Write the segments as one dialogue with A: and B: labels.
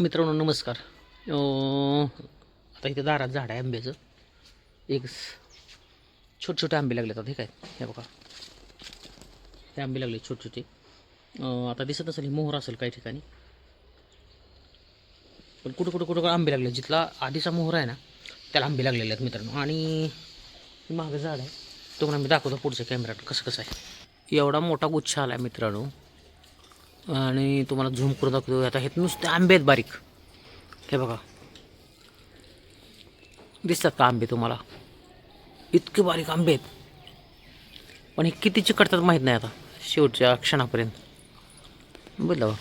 A: मित्रांनो नमस्कार. आता इथे दारात झाड आहे आंब्याचं. एक छोटे छोटे आंबे लागले आता हे काय? हे बघा. हे आंबे लागले छोटे छोटे. आता दिसत असेल मोहर असेल काही ठिकाणी. पण कुठं कुठं कुठं आंबे लागले जिथला आधीचा मोहर आहे ना त्याला आंबे लागलेले आहेत मित्रांनो. आणि मागं झाड आहे. तो पण आम्ही दाखवतो पुढच्या कॅमेऱ्यात कसं कसं आहे. एवढा मोठा गुच्छ आला आहे मित्रांनो. आणि तुम्हाला झूम करून दाखवतो. आता हे नुसते आंबे आहेत बारीक. हे बघा. दिसतात का आंबे तुम्हाला? इतके बारीक आंबे आहेत. पण हे किती चिकटतात माहीत नाही आता शेवटच्या क्षणापर्यंत. बघितलं बघा.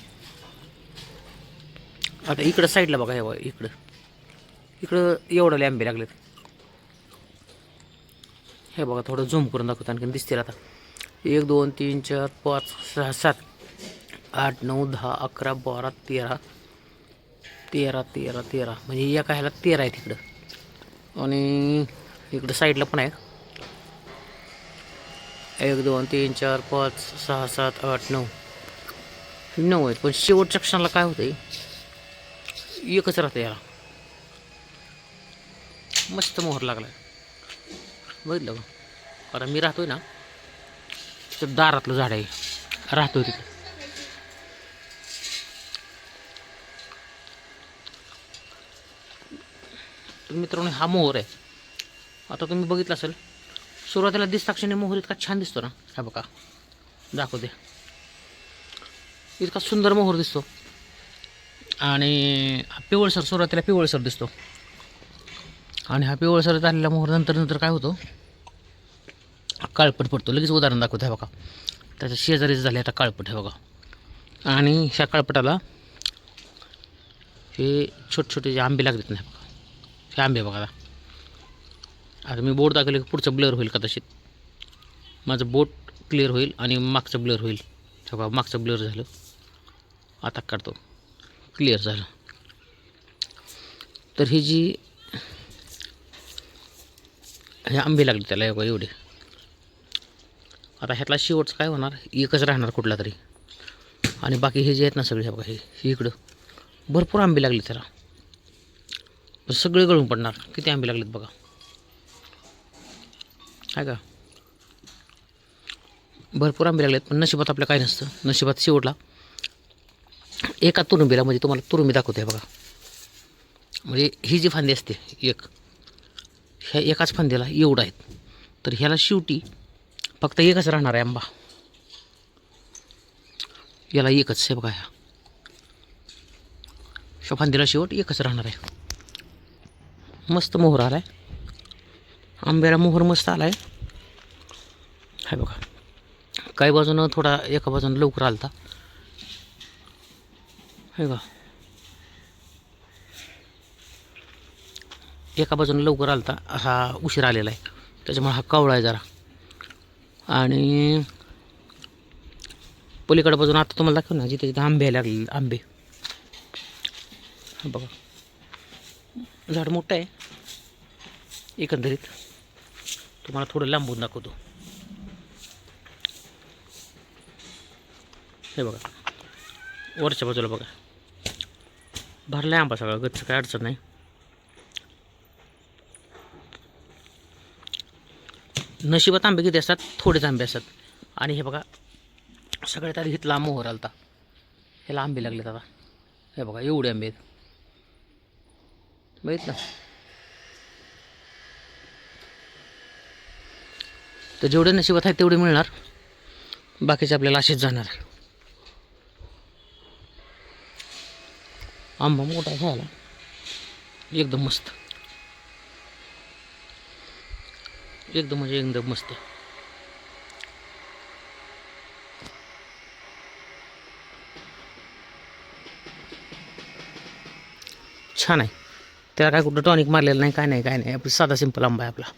A: आता इकडं साईडला बघा हे बघा इकडं. इकडं एवढे आंबे लागलेत. हे बघा थोडं झूम करून दाखवतो आणखी दिसतील आता. एक दोन तीन चार पाच सहा सात. आठ नऊ दहा अकरा बारा तेरा. तेरा तेरा तेरा. म्हणजे एका ह्याला तेरा आहे तिकडं. आणि इकडं साईडला पण आहे. एक दोन तीन चार पाच सहा सात आठ नऊ. नऊ आहेत. पण शेवटच्या क्षणाला काय होतं एकच राहतं याला. मस्त मोहर लागला बघितलं का? आता मी राहतोय ना तिथं दारातलं झाड आहे. राहतोय तिथं तर मित्रांनो हा मोहर आहे. आता तुम्ही बघितलं असेल सुरुवातीला दिसताक्षणी मोहर इतका छान दिसतो ना. हा बघा दाखवते इतका सुंदर मोहर दिसतो. आणि हा पिवळसर सुरुवातीला पिवळसर दिसतो. आणि हा पिवळसर झालेला मोहर नंतर नंतर काय होतो? काळपट पडतो. लगेच उदाहरण दाखवतो हे बघा. त्याच्या शेजारीच झाले आता काळपट हे बघा. आणि ह्या काळपटाला हे छोटे छोटे जे आंबे लागतात नाही बघा. लांब आंबे बघा आता. आता मी बोट दाखवले की पुढचं ब्लर होईल कदाचित. माझं बोट क्लिअर होईल आणि मागचं ब्लर होईल. बघा मागचं ब्लर झालं. आता काढतो. क्लिअर झालं. तर ही जी हे आंबे लागले त्याला हे बघा एवढे. आता ह्यातला शेवटचं काय होणार? एकच राहणार कुठला तरी. आणि बाकी हे जे आहेत ना सगळे बघा हे हे इकडं. भरपूर आंबे लागले त्याला. सगळे गळून पडणार. किती आंबे लागलेत बघा. आहे का? भरपूर आंबे लागलेत पण नशिबात आपल्या काय नसतं. नशिबात शेवटला. एका तुरुंबीला म्हणजे तुम्हाला तुरुंबी दाखवते बघा. म्हणजे ही जी फांदी असते एक ह्या एकाच फांद्याला एवढं आहेत. तर ह्याला शेवटी फक्त एकच राहणार आहे आंबा. याला एकच आहे बघा ह्या फांदीला शेवट एकच राहणार आहे. मस्त मोहर आला आहे आंब्याला मोहर मस्त आला आहे हाय बघा. काही बाजूनं थोडा एका बाजूनं लवकर आलता. हे का एका बाजूनं लवकर आलता. हा उशीर आलेला आहे. त्याच्यामुळे हा कावळा आहे जरा. आणि पलीकडे बाजून आता तुम्हाला दाखव ना जिथे जिथे आंबे लागले आंबे. हा बघा. झाड मोठं आहे. एकंदरीत तुम्हाला थोडं लांबून दाखवतो. हे बघा. वरच्या बाजूला बघा. भरला आहे आंबा सगळा गच्च काय अडचण नाही. नशिबात आंबे किती असतात? थोडेच आंबे असतात. आणि हे बघा सगळ्यात आधी घेतला मोहर आलता. ह्याला आंबे लागलेत आता. हे बघा एवढे आंबे आहेत. बघितलं? तर जेवढे नशिबात आहे तेवढे मिळणार. बाकीचे आपल्याला असेच जाणार. आंबा मोठा झाला. एकदम मस्त. एकदम म्हणजे एकदम मस्त. छान आहे. त्याला काय कुठं टॉनिक मारलेलं नाही काय नाही काय नाही. आपला साधा सिंपल आंबा आहे आपला.